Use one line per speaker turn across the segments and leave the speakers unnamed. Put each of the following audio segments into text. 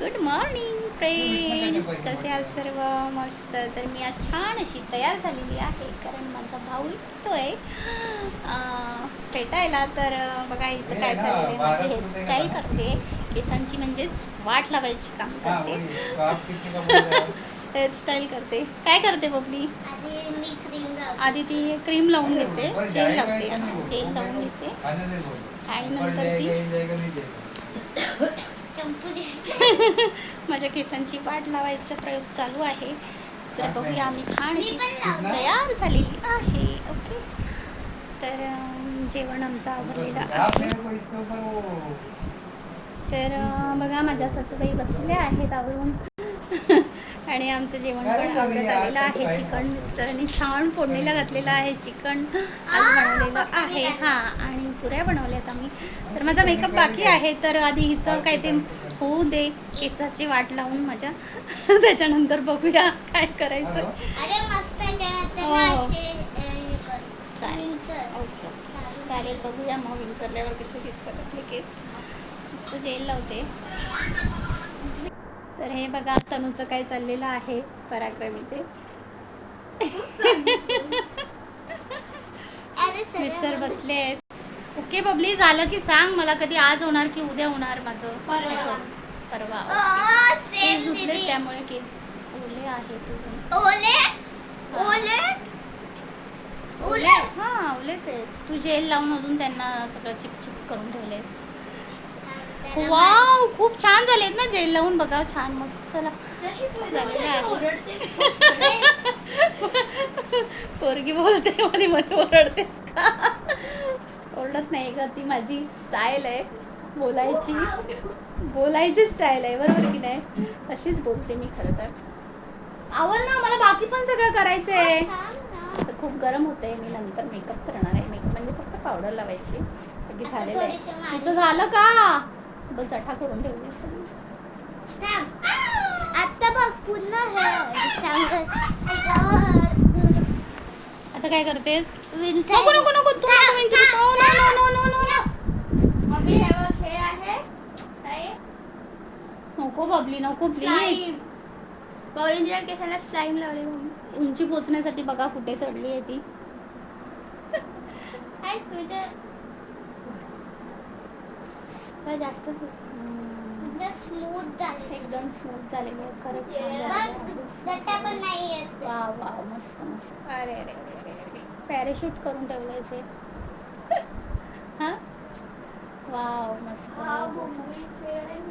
Good morning friends कसे आहात सर्व? मस्त. तर मी आज छान अशी तयार झालेली आहे कारण माझा भाऊ येतोय. अं, भेटायला तर बघा हिचं काय चाललंय. आहे माझी हेअरस्टाईल करते. केसांची म्हणजेच वाट लावायची काम करते. हेअरस्टाईल करते. काय करते बबली?
आधी मी क्रीम लावते.
आधी ती क्रीम लावून घेते. जेल लावते। जेल लावून घेते. आणि नंतर ती
चंपू दिसते
माझ्या केसांची वाट लावायचा प्रयोग चालू आहे. तर बघूया आम्ही छान अशी. तयार झालेली आहे. ओके. तर जेवण आमचं आवडलेलं आहे.
वो
तर बघा माझ्या सासूबाई बसलेल्या आहेत आवरून. आणि आमचं जेवण
अरे
पण आलेलं आहे.
तर
चिकन मिस्टरांनी छान फोडणीला घातलेलं आहे. चिकन आज बनवलेलं आहे. हां आणि पुऱ्या बनवल्यात आम्ही. तर माझा मेकअप बाकी आहे. तर आधी हिचं काय ते होऊ दे. केसाची वाट लावून माझ्या. त्याच्यानंतर बघूया काय करायचं. हो. चालेल. ओके. चालेल. बघूया मग विंचरल्यावर कसे दिसतात आपले केस. मस्त जेल लावते. तर हे बघा तनूचं काय चाललेलं आहे पराक्रमी ते मिस्टर. बसले आहेत. ओके बबली झालं की सांग मला कधी आज होणार की उद्या होणार माझं?
परवा.
परवा केस धुतले. त्यामुळे केस ओले अजून.
ओले? ओले?
ओले? हा ओलेच आहेत. तू जेल लावून अजून त्यांना सगळं चिपचिप करून ठेवलेस. वाव खूप छान झालेत ना जेल लावून बघा छान मस्त पोरगी बोलते मध्ये मध्ये ओरडतेस का? ओरडत नाही का ती माझी स्टाईल आहे. बोलायची बोलायची स्टाईल आहे बरोबर की नाही? तशीच बोलते मी खरं तर. आवड ना मला बाकी पण सगळं करायचं आहे तर खूप गरम होते मी नंतर मेकअप करणार आहे. मेकअप म्हणजे फक्त पावडर लावायची. बाकी झालेलं आहे.
थोडीशी
तुझं झालं का? जठा करून ठेवली
थांब. आता बघ पुन्हा हे
आता काय करतेस. नको नको नको. तू नको विंचरू. No no no no no no
mummy हे बघ हे आहे?
नको बबली नको प्लीज.
पौरींच्या केसाला स्लाईम लावली
उंची पोचण्यासाठी बघा कुठे चढली आहे ती.
तुझ्या काय जास्तच स्मूथ झाले.
एकदम स्मूथ छान.
पण नाही येत.
वा वा मस्त मस्त. अरे अरे अरे अरे अरे. पॅराशूट करून ठेवलंय से हा? वाव मस्त.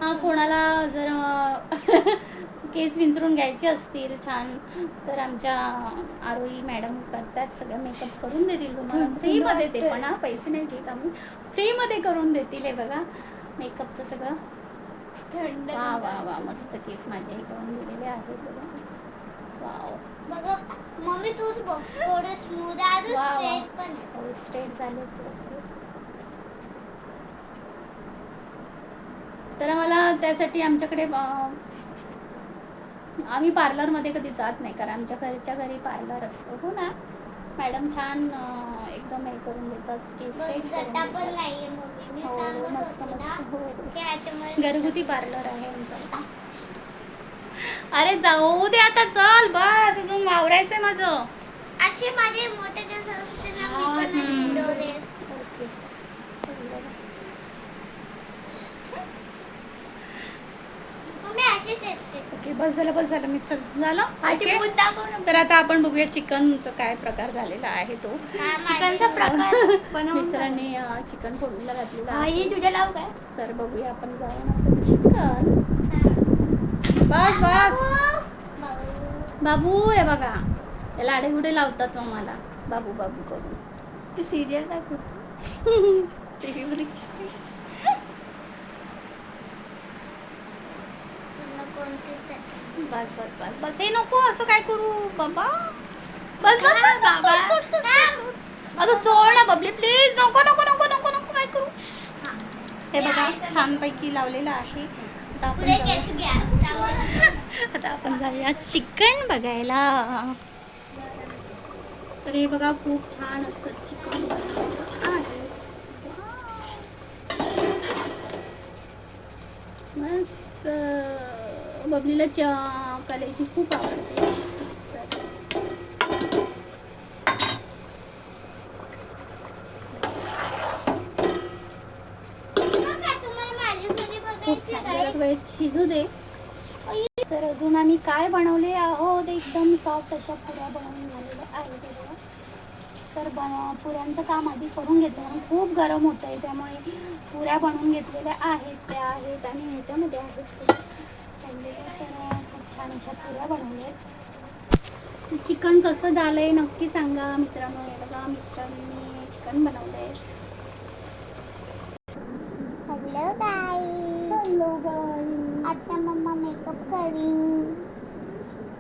हा कोणाला जर केस विंचरून घ्यायचे असतील छान. तर आमच्या आरोही मॅडम करतात. सगळं मेकअप करून देतील तुम्हाला. फ्रीमध्ये ते पण हा पैसे नाही घेत आम्ही. फ्रीमध्ये करून देतील हे बघा. मेकअपचं सगळं?
थंड
वा वा वा मस्त केस माझे हे करून दिलेले आहेत बघा. वाव.
बघ मम्मी तू बघ थोडं स्मूथ आहे. स्ट्रेट पण आहे.
स्ट्रेट झाले तर मला त्यासाठी आमच्याकडे आम्ही पार्लरमध्ये कधी जात नाही कारण आमच्या घरच्या घरी पार्लर असतं. हो ना? मॅडम छान एकदम हे करून देतात केस सेट करून हो, मस्त, मस्त. हो, हो. घरगुती पार्लर आहे आमचं अरे जाऊ दे आता चल बस अजून वावरायचंय माझं
असे माझे मोठे केस असते ना मी पण असे
हम्म.
डोरेस
ओके
मम्मी असेच असते
ओके बस झालं बस झालं मी चल झालं. तर आता आपण बघूया चिकनचा काय प्रकार झालेला आहे तो.
चिकनचा प्रकार बनवून
मिस्टरांनी अं, चिकन फोडणीला घातलेलं
आई
आहे.
तुझ्या नाव काय?
तर बघूया आपण जाऊन चिकन. बस बस.
बाबू.
बाबू हे बघा. याला आडेगुडे लावतात मग मला बाबू बाबू करून.
तू सिरियल दाखव.
टीव्ही मध्ये.
पुन्हा कोणती?
बस बस बस बस. हे नको असं काय करू? बाबा. बस बस बस बस सोड सोड सोड सोड, सोड. अगं सोड ना बबली प्लीज नको नको नको नको नको काय करू? हे बघा छानपैकी लावलेलं आहे. आता आपण
पुढे
जाऊया-
केस घ्या. चांगलं.
आता आपण जाऊया चिकन बघायला. तर हे बघा खूप छान असं चिकन आहे. मस्त. बबलीला च कलेची खूप आवडते. शिजू दे. तर अजून आम्ही काय बनवले आहोत? एकदम सॉफ्ट अशा पुऱ्या बनवून झालेल्या आहेत तर बन पुऱ्यांचं काम आधी करून घेतलं. कारण खूप गरम होतं आहे त्यामुळे पुऱ्या बनवून घेतलेल्या आहेत त्या आहेत आणि ह्याच्यामध्ये आहेत. ते ठेवलेल्या. तर खूप छान अशा पुऱ्या बनवल्या चिकन कसं झालं आहे नक्की सांगा मित्रांनो. हे बघा मिस्टरांनी चिकन बनवलं आहे
हॅलो गाई
हॅलो गाई
आता मम्मा मेकअप करीन.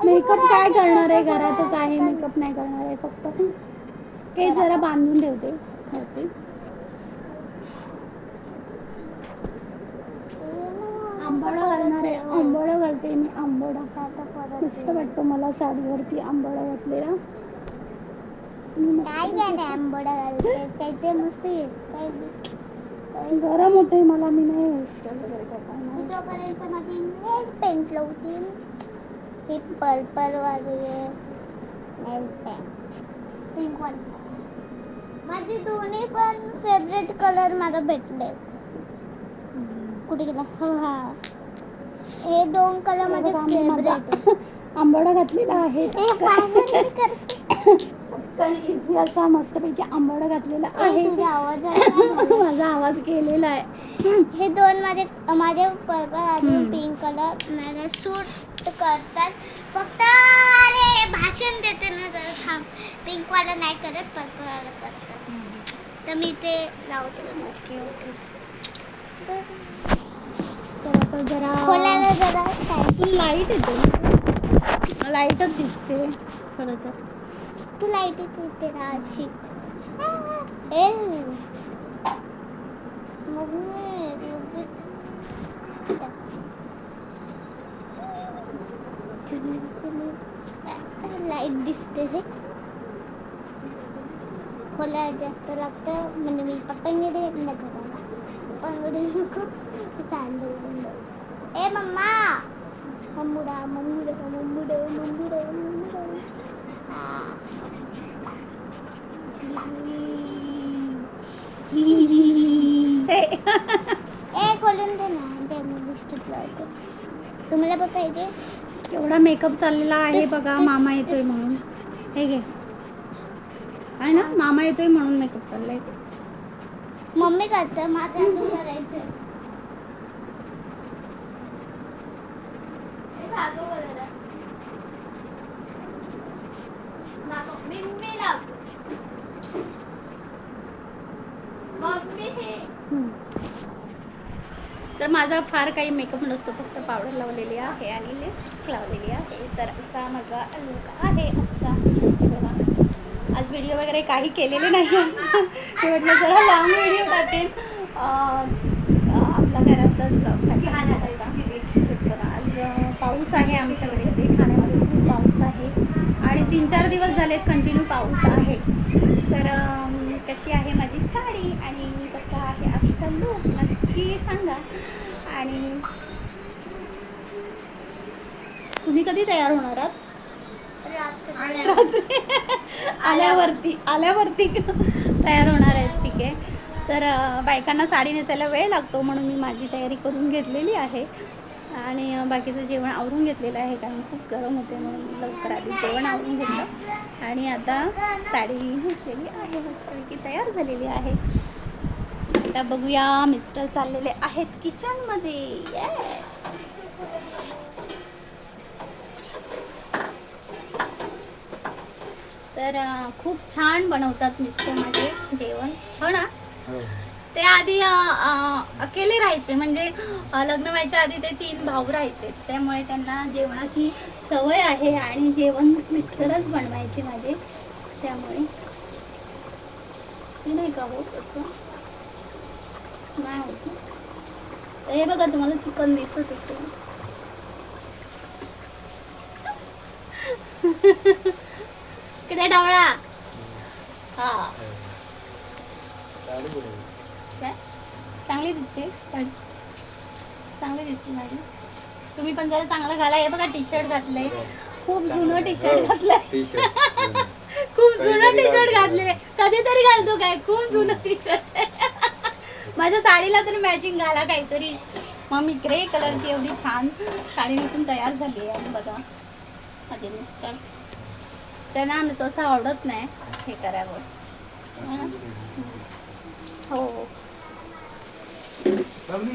मेकअप काय करणार आहे? घरातच आहे. मेकअप नाही करणार आहे फक्त. केस जरा बांधून ठेवते. आंबाडा घालणार आहे. आंबाडा घालते मी.
परत
मस्त वाटतो मला साडीवरती आंबाडा घातलेला.
काय घालते काय ते मस्त हेअरस्टाईल
गरम होते मला. मी नाही हेअरस्टाईल वगैरे करणार.
तोपर्यंत माझी नेल पेंट लावते ही पर्पल वाली नेल पेंट पिंक वाली. माझे दोन्ही पण फेवरेट कलर मला भेटले कुठे गेला? हा हा. हे दोन कलर माझे फेवरेट
आंबाडा घातलेला आहे. पण इझी असा मस्तपैकी आंबाडा घातलेला आहे? माझा आवाज गेलेला आहे.
हे दोन माझे माझे पर्पल आणि. पिंक कलर मला सूट करतात. फक्त अरे भाषण देते ना जरा थांब. पिंक वाला नाही करत पर्पल वाला करतात. तर मी ते लावते.
ओके ओके तर आता जरा
खोलायला जरा time.
लाइट येते लाईटच दिसते खरं तर
तू लाइट येते राशी ए मग लाइट दिसते रे खोला जास्त लागतं म्हणजे मी पतंगडे ना पतंगडे नको सँडल ए मम्मा मम्मुडा मम्मुडा मम्मुडा मम्मुडा मम्मुडा ए खोलून दे ना ते मी लिस्टच लावते तुम्हाला पण पाहिजे
एवढा मेकअप चाललेला आहे बघा मामा येतोय म्हणून हे घे आहे ना मामा येतोय म्हणून मेकअप चाललाय
मम्मी करते माझं अजून करायचं.
तर माझा फार काही मेकअप नसतो फक्त पावडर लावलेली आहे आणि लिपस्टिक लावलेली आहे. तर असा माझा लुक आहे आमचा बघा. आज व्हिडिओ वगैरे काही केलेले नाही ते म्हटलं जरा लॉंग व्हिडिओ अं, आपला घरातलाच ब्लॉग. आज पाऊस आहे आमच्याकडे. इथे ठाण्यामध्ये खूप पाऊस आहे. आणि तीन चार दिवस झालेत कंटिन्यू पाऊस आहे. तर कशी आहे माझी साडी? आणि कसा आहे आजचा लूक नक्की सांगा. आणि तुम्ही कधी तयार होणार आहात? आल्यावरती आल्यावरती तयार होणार आहेत ठीक आहे. तर बायकांना साडी नेसायला वेळ लागतो म्हणून मी माझी तयारी करून घेतलेली आहे. आणि बाकीचं जेवण आवरून घेतलेलं आहे कारण खूप गरम होते म्हणून लवकर आधी जेवण आवरून घेतलं. आणि आता साडी नेसलेली आहे मस्तपैकी तयार झालेली आहे. आता बघूया मिस्टर चाललेले आहेत किचनमध्ये येस तर खूप छान बनवतात मिस्टर माझे जेवण. हो ना?
हो.
ते आधी अकेले राहायचे. म्हणजे लग्न व्हायच्या आधी ते तीन भाऊ राहायचे. त्यामुळे त्यांना जेवणाची सवय आहे आणि जेवण मिस्टरच बनवायचे माझे. त्यामुळे. नाही का होत असं नाही होत हे बघा तुम्हाला चिकन दिसत असेल. इकडे डावळा. हा? काय? चांगली दिसते साडी. चांगली दिसते साडी. तुम्ही पण जरा चांगलं घाला. हे बघा टी शर्ट घातलंय. खूप जुनं टी शर्ट घातलंय.
टी शर्ट
खूप जुनं टी शर्ट घातले कधीतरी घालतो काय? खूप जुनं टी शर्ट माझ्या साडीला तरी मॅचिंग घाला काहीतरी. मग मी ग्रे कलरची एवढी छान साडी नेसून तयार झाली आहे. बघा माझे मिस्टर त्यांना असं आवडत नाही हे करावं हो.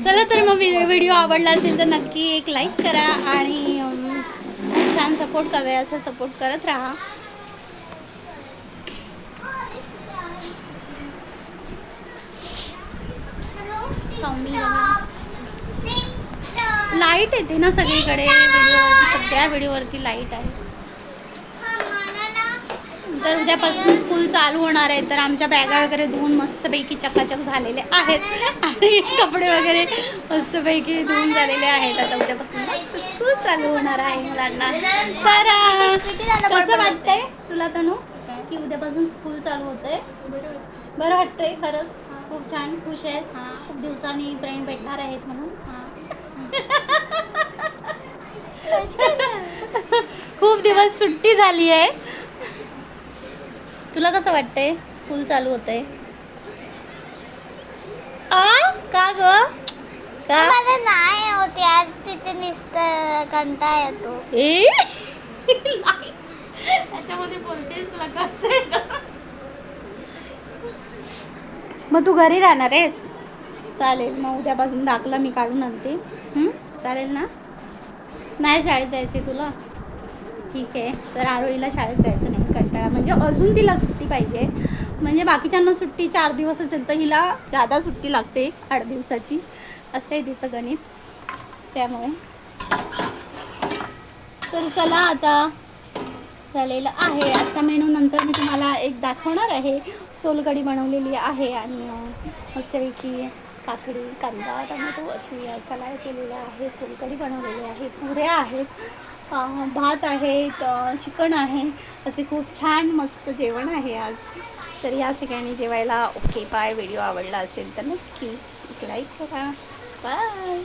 चला तर मग व्हिडिओ आवडला असेल तर नक्की एक लाईक करा आणि छान सपोर्ट करूया असं सपोर्ट करत राहा. लाइट येते ना सगळीकडे. व्हिडिओवरती सगळ्या व्हिडिओवरती लाइट आहे. तर उद्यापासून स्कूल चालू होणार आहे. तर आमच्या बॅगा वगैरे धुवून मस्तपैकी चकाचक झालेले आहेत. आणि कपडे वगैरे मस्तपैकी धुवून झालेले आहेत. आता उद्यापासून मस्त स्कूल चालू होणार आहे मुलांना. तर कसं वाटतंय तुला तनू की उद्यापासून स्कूल चालू होतंय? बरं वाटतंय खरंच? खूप छान. खुश आहेस? खूप दिवसांनी फ्रेंड भेटणार आहेत म्हणून. खूप दिवस सुट्टी झाली आहे. तुला कसं वाटतंय? स्कूल चालू होतंय. आ? का ग? का?
मला नाही होत यार. तिथे नुसतं कंटाळा येतो.
ए? त्याच्यामध्ये बोलतेस तुला? मग तू घरी राहणार आहेस? चालेल. मग उद्यापासून दाखला मी काढून आणते. हं? चालेल ना? नाही शाळेत जायचे तुला? ठीक आहे. तर आरोहीला शाळेत जायचं नाही कंटाळा. म्हणजे अजून तिला सुट्टी पाहिजे. म्हणजे बाकीच्यांना सुट्टी चार दिवस असेल तर हिला जादा सुट्टी लागते आठ दिवसाची. असं आहे तिचं गणित. त्यामुळे. तर चला आता झालेलं आहे. आजचा मेनू नंतर मी तुम्हाला एक दाखवणार आहे. सोलकढी बनवलेली आहे आणि मस्तपैकी काकडी कांदा टोमॅटो अशी चला केलेलं आहे. सोलकढी बनवलेली आहे. पुऱ्या आहेत. भात आहेत चिकन आहे. असे खूप छान मस्त जेवण आहे आज. तर या सगळ्यांनी जेवायला ओके बाय व्हिडिओ आवडला असेल तर नक्की एक लाईक करा. बाय